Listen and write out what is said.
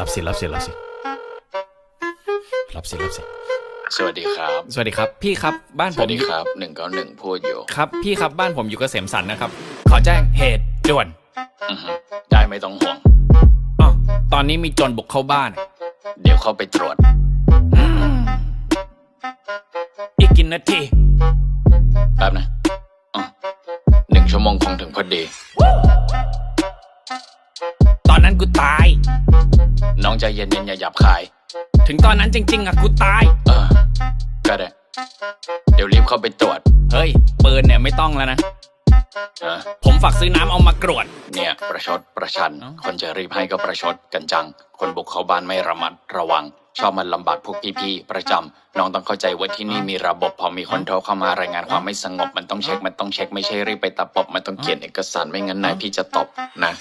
รับสิรับสิรับสิรับสิรับสิสวัสดีครับ สวัสดีครับ พี่ครับบ้านสผมวัสดีอยู่ครับหนึ่งเก้าหนึ่งพูดอยู่ครับ พี่ครับบ้านผมอยู่เกษมสันนะครับ ขอแจ้งเหตุด่วนอือฮึได้ไม่ต้องห่วงอ๋อตอนนี้มีโจรบุกเข้าบ้าน เดี๋ยวเข้าไปตรวจอีกกินนาทีแป๊บนะอะหนึ่งชั่วโมงคงถึงพอดี ตอนนั้นกูตายน้อง ใจเย็นๆอย่าหยับคาย ถึงตอนนั้นจริง ๆอะกูตาย เออ ก็ได้ เดี๋ยวรีบเข้าไปตรวจ เฮ้ยปืนเนี่ยไม่ต้องแล้วนะนะผมฝากซื้อน้ำเอามากรวด เนี่ย ประชดประชันเอ้าคนจะรีบให้ก็ประชดกันจัง คนบุกเข้าบ้านไม่ระมัดระวัง ชอบมันลำบากพวกพี่ๆประจำน้องต้องเข้าใจว่าที่นี่มีระบบ พอมีคนโทรเข้ามารายงานความไม่สงบ มันต้องเช็คมันต้องเช็คไม่ใช่รีบไปตะปบมันต้องเขียนเอกสารไม่งั้นนายพี่จะตบนะ